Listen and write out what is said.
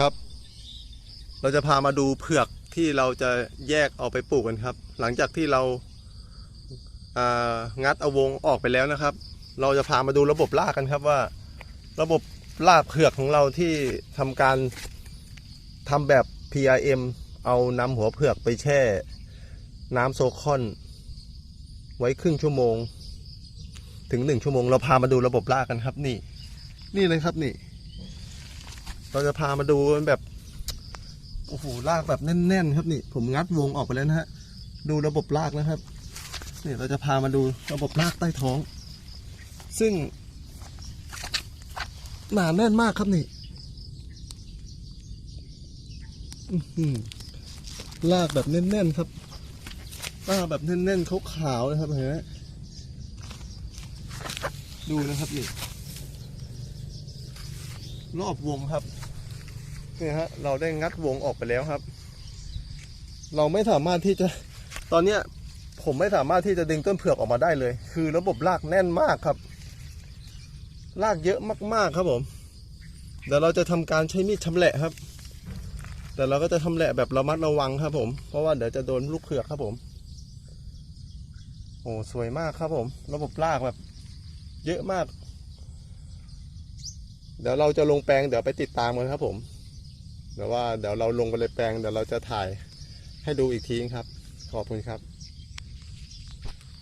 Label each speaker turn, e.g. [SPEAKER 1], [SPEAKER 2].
[SPEAKER 1] ครับ เราจะพามาดูเผือกที่เราจะแยกเอาไปปลูกกันครับ หลังจากที่เราางัดเอาวงออกไปแล้วนะครับ เราจะพามาดูระบบรากกันครับว่า ระบบรากเผือกของเราที่ทำการทำแบบ PRM เอานำหัวเผือกไปแช่ น้ำโซคอน ไว้ครึ่งชั่วโมง ถึงหนึ่งชั่วโมง เราพามาดูระบบรากกันครับ นี่ นี่เลยครับนี่ เราจะพามาดูแบบโอ้โหรากแบบแน่นๆ ครับนี่ ผมงัดวงออกไปแล้วนะฮะ ดูระบบรากนะครับนี่เราจะพามาดูระบบรากใต้ท้อง ซึ่งหนาแน่นมากครับนี่อื้อหือรากแบบแน่นๆครับรากแบบแน่นๆขาวๆนะครับเห็นไหมดูนะครับนี่ รอบวงครับเนี่ยฮะเราได้งัดวงออกไปแล้วครับ เราไม่สามารถที่จะตอนเนี้ยผมไม่สามารถที่จะดึงต้นเผือกออกมาได้เลย คือระบบรากแน่นมากครับ รากเยอะมากๆครับผมเดี๋ยวเราจะทำการใช้มีดชำแหละครับ แต่เราก็จะทำแหละแบบระมัดระวังครับผม เพราะว่าเดี๋ยวจะโดนลูกเผือกครับผม โอ้สวยมากครับผม ระบบรากแบบ เยอะมาก เดี๋ยวเราจะลงแปลงเดี๋ยวไปติดตามกันครับผมเดี๋ยวว่าเดี๋ยวเราลงไปเลยแปลงเดี๋ยวเราจะถ่ายให้ดูอีกทีครับ ขอบคุณครับ